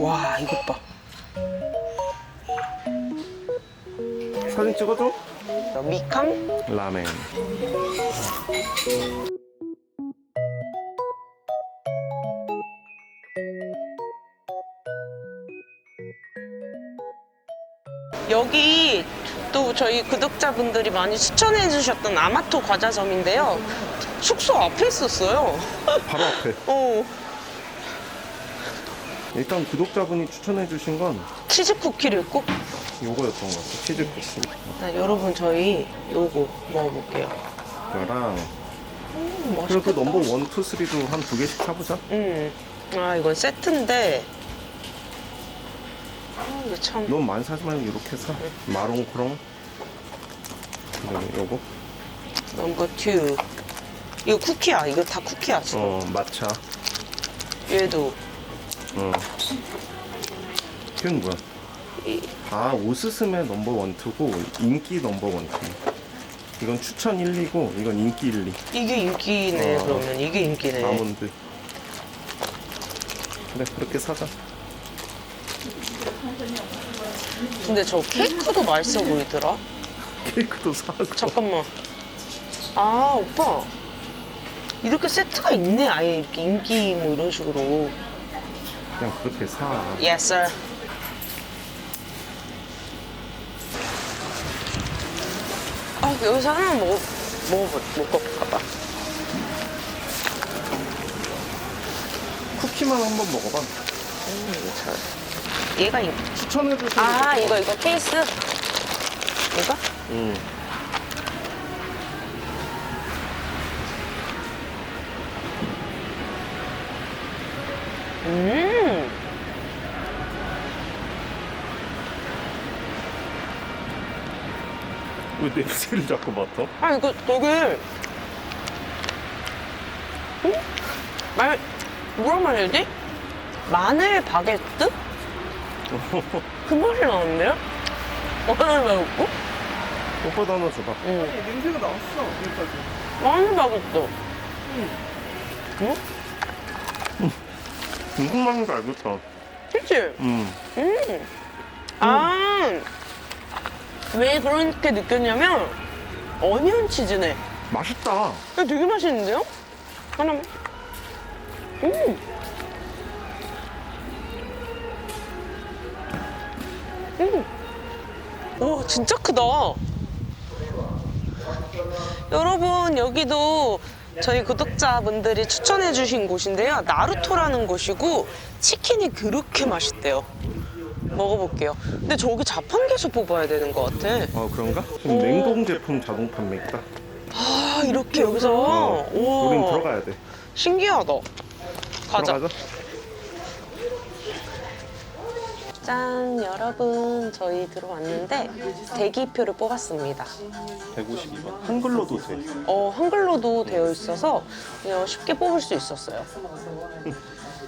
와 이것 봐. 사진 찍어줘? 미캉? 라멘. 여기 또 저희 구독자분들이 많이 추천해 주셨던 아마토 과자점인데요. 숙소 앞에 있었어요. 바로 앞에. 어, 일단 구독자분이 추천해주신 건 치즈 쿠키를 꼭. 요거였던 것 같아. 치즈 쿠키. 자, 여러분 저희 요거 먹어볼게요. 이거랑 음, 그리고 그. 넘버 원, 투, 쓰리도 한 두 개씩 사보자. 음, 아 이건 세트인데. 아 이거 참. 너무 많이 사지 말고 이렇게 사. 마롱크롱. 그다음에 요거. 넘버 투. 이거 쿠키야. 이거 다 쿠키야. 지금. 어 마차. 얘도. 어. 이건 뭐야? 이- 다 오스스메 넘버 원, 투고 인기 넘버 원, 투. 이건 추천 1, 2고 이건 인기 1, 2. 이게 인기네 어. 그러면 이게 인기네. 아몬드. 그래 그렇게 사자. 근데 저 케이크도 맛있어 보이더라. 케이크도 사고. 잠깐만. 아 오빠 이렇게 세트가 있네. 아예 이렇게 인기 뭐 이런 식으로. 그냥 그렇게 사. Yes sir. 아 여기서 하나 먹어 먹어 먹어볼까 봐. 쿠키만 한번 먹어봐. 음, 잘. 얘가 인. 추천해주신 아 이거 이거 케이스. 이거? 응. 음. 왜 냄새를 자꾸 맡아? 아 이거 되게 응? 말 뭐라 말해야 지 마늘 바게트? 그 맛이 나는데요? 마늘 바게트? 오빠도 하나 줘봐. 응. 냄새가 나왔어 여기까지 마늘 바게트. 응? 무슨 맛인지 알겠다. 그치? 음. 음. 아. 왜 그렇게 느꼈냐면 어니언 치즈네. 맛있다. 이거 되게 맛있는데요? 하나만. 음. 음. 오, 진짜 크다. 여러분, 여기도 저희 구독자분들이 추천해주신 곳인데요. 나루토라는 곳이고, 치킨이 그렇게 맛있대요. 먹어볼게요. 근데 저기 자판기에서 뽑아야 되는 것 같아. 어 그런가? 지금 오. 냉동 제품 자동 판매 있다. 아, 이렇게 여기서. 어, 우와. 우린 들어가야 돼. 신기하다. 가자. 들어가자. 짠, 여러분. 저희 들어왔는데 대기표를 뽑았습니다. 152번. 한글로도 돼. 어, 한글로도 되어 있어서 그냥 쉽게 뽑을 수 있었어요.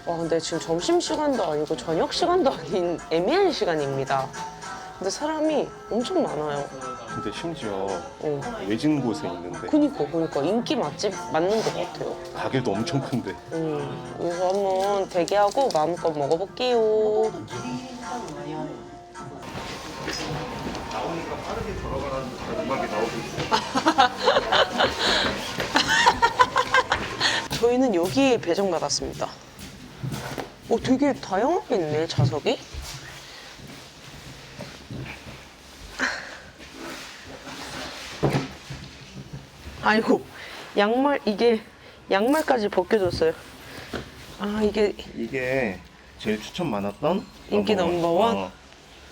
와, 근데 지금 점심 시간도 아니고 저녁 시간도 아닌 애매한 시간입니다. 근데 사람이 엄청 많아요. 근데 심지어 어. 외진 곳에 있는데 그니까, 그니까. 인기 맛집 맞는 것 같아요. 가게도 엄청 큰데. 음, 여기서 한번 대기하고 마음껏 먹어볼게요. 나오니까 빠르게 듯한 음악이 나오고 있어. 저희는 여기에 배정받았습니다. 오, 되게 다양하게 있네, 좌석이. 아이고, 양말, 이게, 양말까지 벗겨졌어요. 아, 이게, 이게 제일 추천 많았던 인기 넘버원? 어.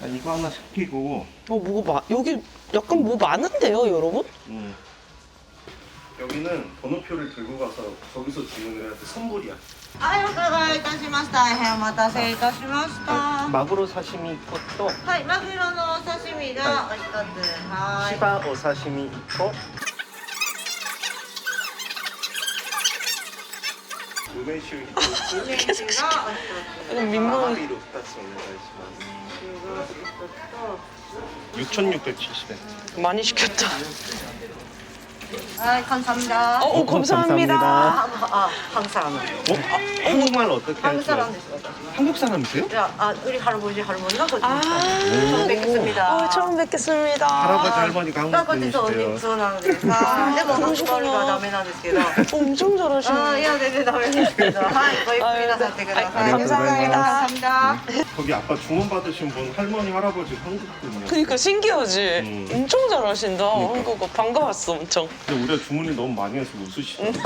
아, 이거 하나 시키고 어, 뭐가, 마, 여기 약간 뭐 많은데요, 여러분? 음. 여기는 번호표를 들고 가서 거기서 주문을 해야 돼. 선물이야. はい、お伺いいたしました。大変お待たせいたしました。は 마구로 사시미 있고 い、マグロのお刺身がお一つ。はい。 시바 오사시미 있고 우메슈 있고 梅酒がお一つ。 이거 민망해. 아비로 2つお願いします 6,670엔 많이 시켰다. はい、감사합니다 어, 어, 감사합니다. 감사합니다. 아, 한국 사람. 어? 한국말 어떻게 한국 하세요? 사람 됐어요. 한국 사람이세요? 야, 아, 우리 할아버지 할머니가 거기 아, 처음 뵙겠습니다. 어, 처음 뵙겠습니다. 할아버지 할머니가 なん 한국 か実は 분이시대요. そうなんです。あーでも韓国語がダメなんですけど。 엄청 あーい 잘하시네. や全然ダメですけど。はい、ごゆっくりなさってください。 아, 감사합니다. 감사합니다. 거기 아까 주문 받으신 분 할머니 할아버지 한국 분이요. 그러니까 신기하지? 음. 엄청 잘하신다. 그러니까. 한국어 반가웠어, 엄청. 근데 우리가 주문이 너무 많이 해서 웃으시더라고.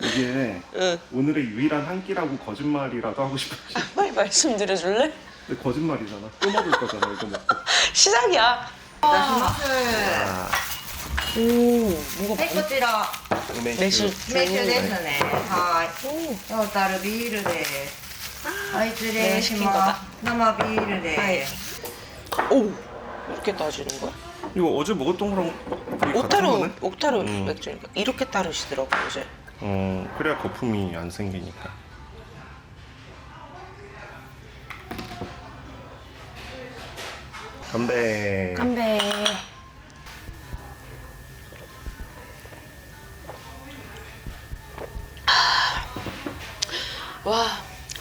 이게 응. 오늘의 유일한 한 끼라고 거짓말이라도 하고 싶으시. 빨리 말씀드려줄래? 근데 거짓말이잖아. 또 먹을 거잖아 이거 먹고. 시작이야. 出します。 오, 뭐가 はい、こちら 매실. 梅酒ですね。はい。トータルビールです。はい、失礼します。生ビールです。 오, 이렇게 따지는 거야? 이거 어제 먹었던 거랑 되게 같은 옥타루, 거네. 옥타루 음. 맥주니까 이렇게 따르시더라고, 이제. 어 그래야 거품이 안 생기니까. 건배. 건배. 와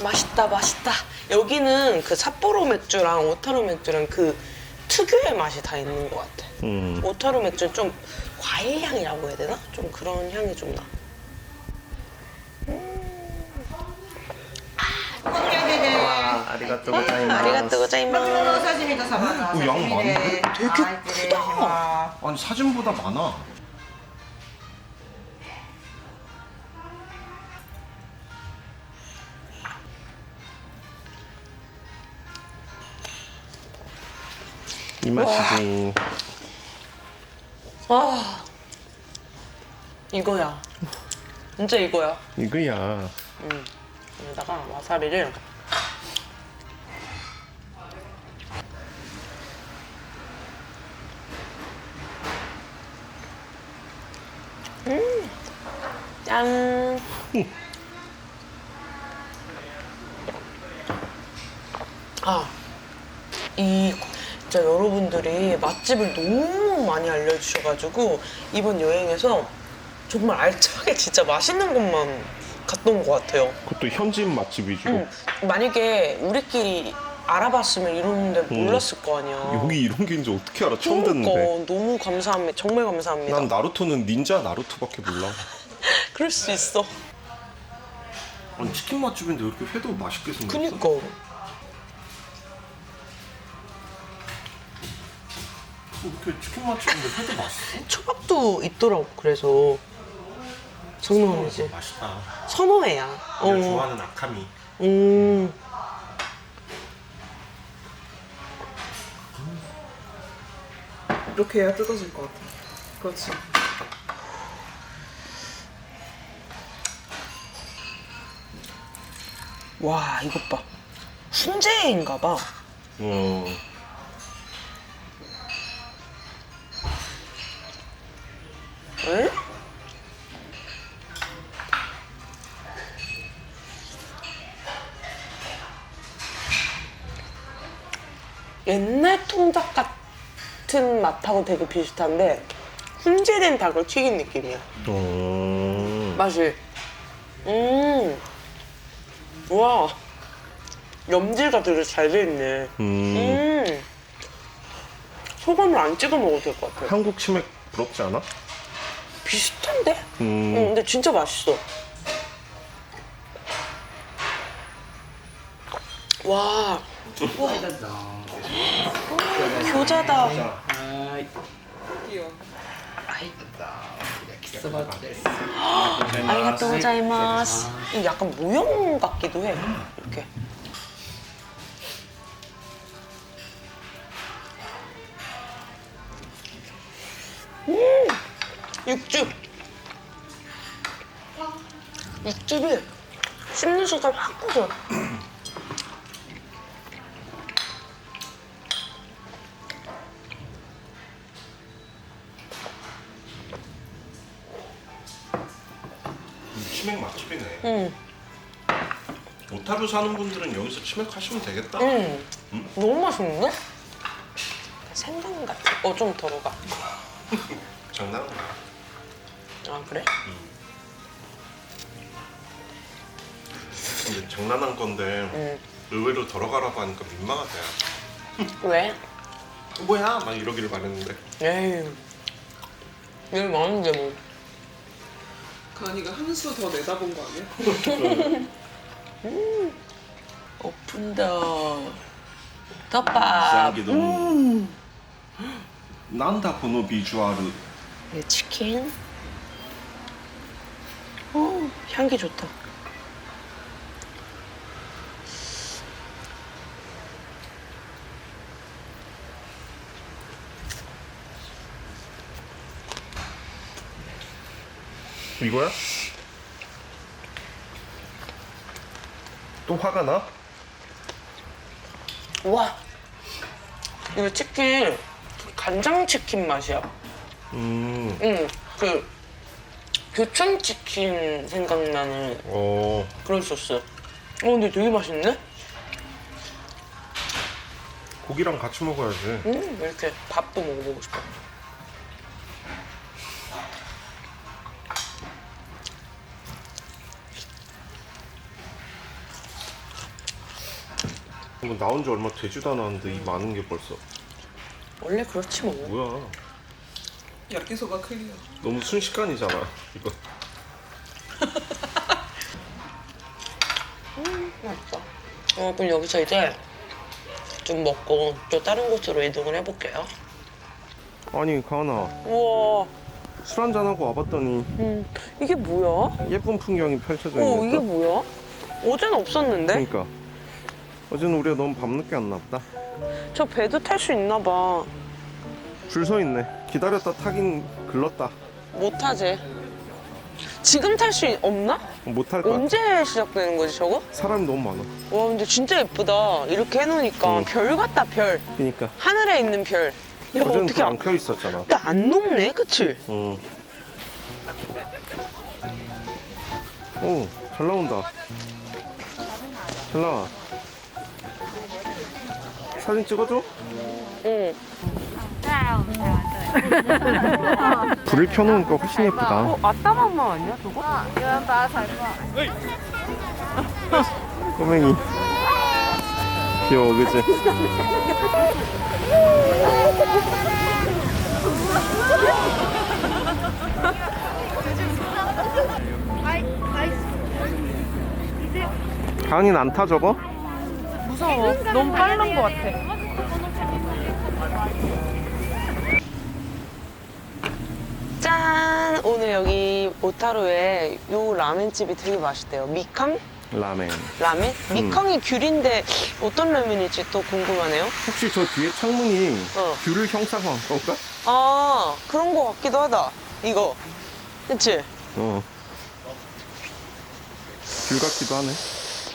맛있다 맛있다 여기는 그 삿포로 맥주랑 오타루 맥주랑 그 특유의 맛이 다 있는 것 같아. 음. 오타루 맥주는 좀 과일 향이라고 해야 되나? 좀 그런 향이 좀 나. 와, 아리가또 고자이마스. 아리가또 고자이마스. 사진이다 사바나. 양 많은데? 되게 크다. 아니 사진보다 많아. 이 맛이지. 아 이거야 진짜 이거야 이거야. 음. 여기다가 와사비를 음. 짠. 아, 이 진짜 여러분들이 맛집을 너무 많이 알려주셔가지고 이번 여행에서 정말 알차게 진짜 맛있는 곳만 갔던 것 같아요. 그것도 현지인 맛집 위주로. 음, 만약에 우리끼리 알아봤으면 이런 데 몰랐을 거 아니야. 여기 이런 게 이제 어떻게 알아? 처음 듣는데. 그러니까 너무 감사합니다. 정말 감사합니다. 난 나루토는 닌자 나루토밖에 몰라. 그럴 수 있어. 아니 치킨 맛집인데 왜 이렇게 회도 맛있게 생겼어? 그니까. 이렇게 치킨 맛집인데 회도 맛있어? 초밥도 있더라고. 그래서 장난 아니지. 맛있다. 선호해야. 내가 어. 좋아하는 아카미. 음. 이렇게 해야 뜯어질 것 같아. 그렇지. 와 이것 봐. 훈제인가 봐. 어. 에? 옛날 통닭 같은 맛하고 되게 비슷한데 훈제된 닭을 튀긴 느낌이야. 어. 맛이. 음. 와. 염지가 되게 잘 돼 있네. 음. 음. 소금을 안 찍어 먹어도 될 것 같아. 한국 치맥 부럽지 않아? 비슷한데? 음. 응, 근데 진짜 맛있어. 와. 와. 효자다. 아리가또 고자이마스. 이 약간 모형 같기도 해. 이렇게. 음, 육즙. 육즙이 씹는 순간 확 퍼져. 치맥 맛집이네. 응. 오타루 사는 분들은 여기서 치맥 하시면 되겠다. 음, 너무 맛있는데? 생강 같은. 어, 좀. 장난하는 거야. 아 그래? 근데 장난한 건데 응. 의외로 들어가라고 하니까 민망하다. 왜? 뭐야? 막 이러기를 바랬는데. 에이 여기 많은데 뭐. 가은이가 한 수 더 내다본 거 아니야? 오픈 더 덮밥. 쌍기 너무. 난다 비주얼을. 이 치킨. 오 향기 좋다. 이거야? 또 화가 나? 와 이거 치킨 간장 치킨 맛이야. 음. 응, 그 교촌 치킨 생각나는 어. 그런 소스. 어 근데 되게 맛있네. 고기랑 같이 먹어야지. 음 이렇게 밥도 먹어보고 싶어. 이거 나온 지 얼마 되지도 않았는데 이 많은 게 벌써. 원래 그렇지 뭐. 뭐야? 야끼소바 클리어. 너무 순식간이잖아. 이거. 맛있다. 어 그럼 여기서 이제 좀 먹고 또 다른 곳으로 이동을 해볼게요. 아니 가은아 우와, 술 한잔 하고 와봤더니 음 이게 뭐야? 예쁜 풍경이 펼쳐져 어 있네. 이게 또. 뭐야? 어제는 없었는데? 그러니까 어제는 우리가 너무 밤늦게 왔나 보다. 저 배도 탈 수 있나 봐. 줄 서 있네. 기다렸다 타긴 글렀다. 못 타지. 지금 탈 수 없나? 못탈 거야. 언제 시작되는 거지 저거? 사람이 너무 많아. 와 근데 진짜 예쁘다. 이렇게 해놓으니까 응. 별 같다 별. 그러니까 하늘에 있는 별. 이거 어제는 어떻게 안, 불안 켜 있었잖아. 근데 안 녹네, 그치? 응. 오, 잘 나온다. 잘 나와. 사진 찍어줘? 응. 불을 켜놓으니까 훨씬 예쁘다. 어, 아따맘마 아니야 저거? 꼬맹이. 귀여워, 그치? 가은이는 안 타 저거? 무서워. 너무 빠른 것 같아. 짠! 오늘 여기 오타루에 요 라멘집이 되게 맛있대요. 미캉? 라멘. 라멘? 미캉이 귤인데 어떤 라면일지 또 궁금하네요. 혹시 저 뒤에 창문이 어. 귤을 형상화한 건가? 아, 그런 거 같기도 하다. 이거. 그치? 어. 귤 같기도 하네.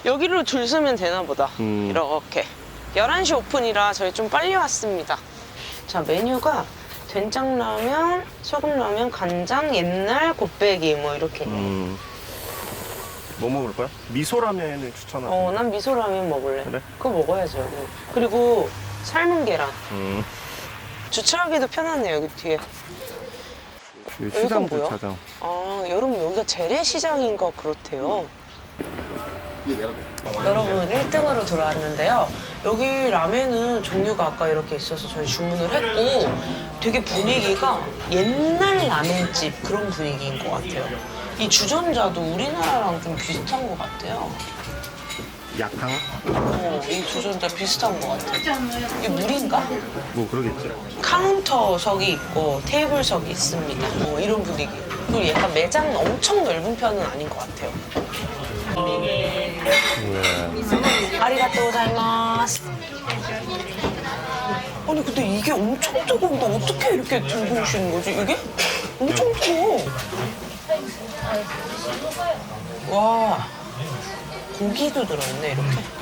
여기로 줄 서면 되나 보다. 음. 이렇게. 11시 오픈이라 저희 좀 빨리 왔습니다. 자, 메뉴가 된장라면, 소금라면, 간장, 옛날, 곱빼기 뭐 이렇게. 음. 뭐 먹을 거야? 미소라면을 추천하고. 어, 난 미소라면 먹을래. 그래? 그거 먹어야죠. 그리고 삶은 계란. 음. 주차하기도 편하네요, 여기 뒤에. 이 시장 뭐야? 주차장. 아, 여러분 여기가 재래시장인가 그렇대요. 여러분 1등으로 들어왔는데요. 여기 라면은 종류가 아까 이렇게 있어서 저희 주문을 했고 되게 분위기가 옛날 라면집 그런 분위기인 것 같아요. 이 주전자도 우리나라랑 좀 비슷한 것 같아요. 약탕? 어, 이 주전자 비슷한 것 같아요. 이게 물인가? 뭐 그러겠지. 카운터석이 있고 테이블석이 있습니다. 뭐 이런 분위기. 그리고 약간 매장 엄청 넓은 편은 아닌 것 같아요. 네. 아리가또 고자이마스. 아니 근데 이게 엄청 뜨거운데 어떻게 이렇게 들고 오시는 거지? 이게 엄청 뜨거워. 와 고기도 들어있네 이렇게.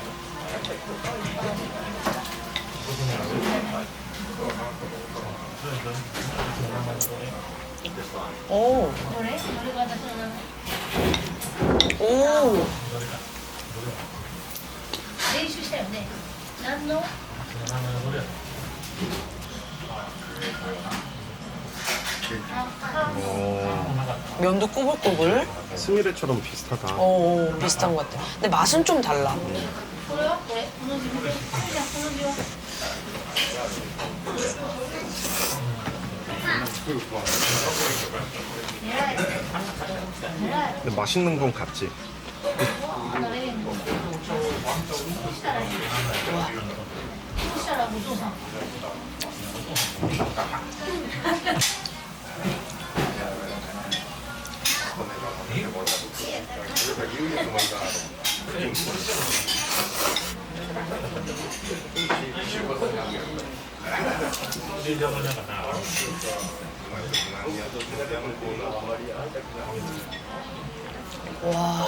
오. 오. 練習したよね何の 와 어, 면도 꼬불꼬불. 스미레처럼 비슷하다. 어, 어, 비슷한 것 같아. 근데 맛은 좀 달라. これはこれこの字見て 근데 맛있는 건 같지. 와.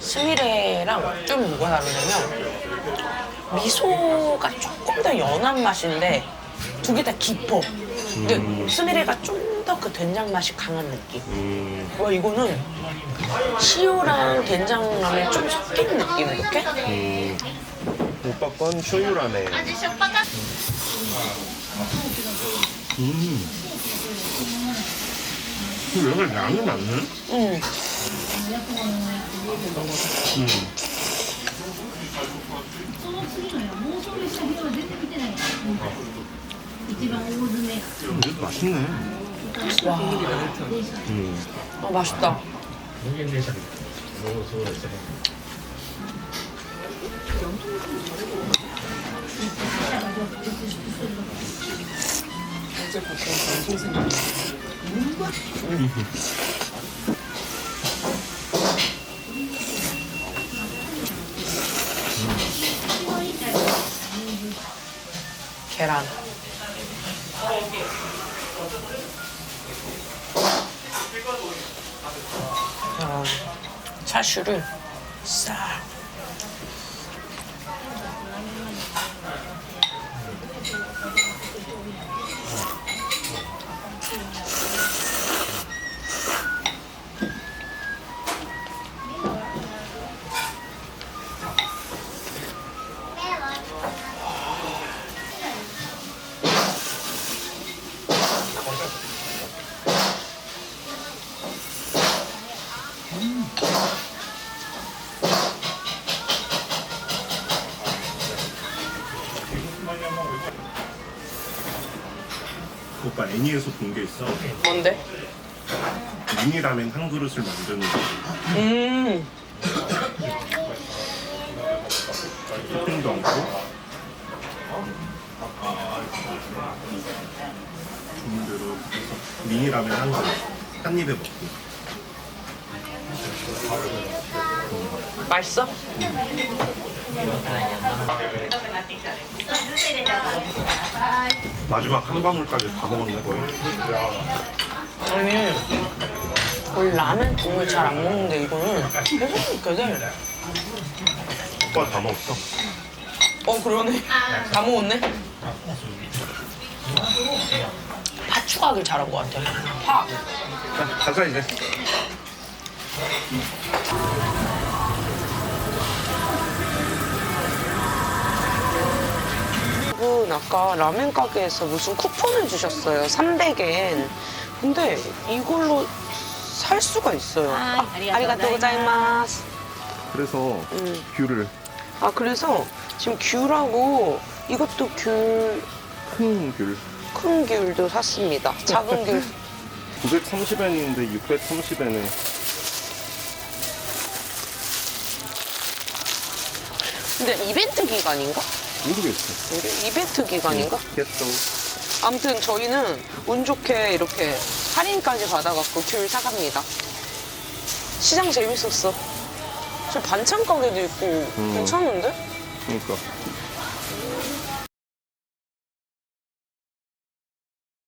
스미레랑 좀 뭐가 다르냐면 미소가 조금 더 연한 맛인데 두 개 다 깊어. 근데 음. 스미레가 좀 더 그 된장 맛이 강한 느낌. 음. 와 이거는 시오랑 된장라면 좀 섞인 느낌 이렇게? 음. 오빠 건 쇼유라네 아저씨 오빠 연락을 양이 많네? 응. 응. 이것도 맛있네. 와. 음. 어, 맛있다. 어제 봤던 방송 생각 계란. 아, 차슈를 싹. 오빠 애니에서 본 게 있어. 뭔데? 미니라면 한 그릇을 만드는 거. 음, 토핑도 않고. 주문 대로 해서 미니라면 한 그릇. 한 입에 먹고. 맛있어? 마지막 한 방울까지 다 먹었네 거의. 아니, 원래 라면 국물 잘 안 먹는데 이거는 계속 먹게 돼. 오빠 다 먹었어. 어, 그러네. 다 먹었네? 파 추가하길 잘한 것 같아. 파. 자, 가자 이제. 분 아까 라면 가게에서 무슨 쿠폰을 주셨어요. 300엔. 근데 이걸로 살 수가 있어요. 아, 아리가또 고자이마스. 그래서 음. 귤을 아, 그래서 지금 귤하고 이것도 귤, 큰 귤. 큰 귤도 샀습니다. 작은 귤. 930엔인데 630엔에 근데 이벤트 기간인가? 모르겠어. 이게 이벤트 기간인가? 겠어. 아무튼 저희는 운 좋게 이렇게 할인까지 받아갖고 귤 사갑니다. 시장 재밌었어. 저 반찬 가게도 있고 괜찮은데? 그러니까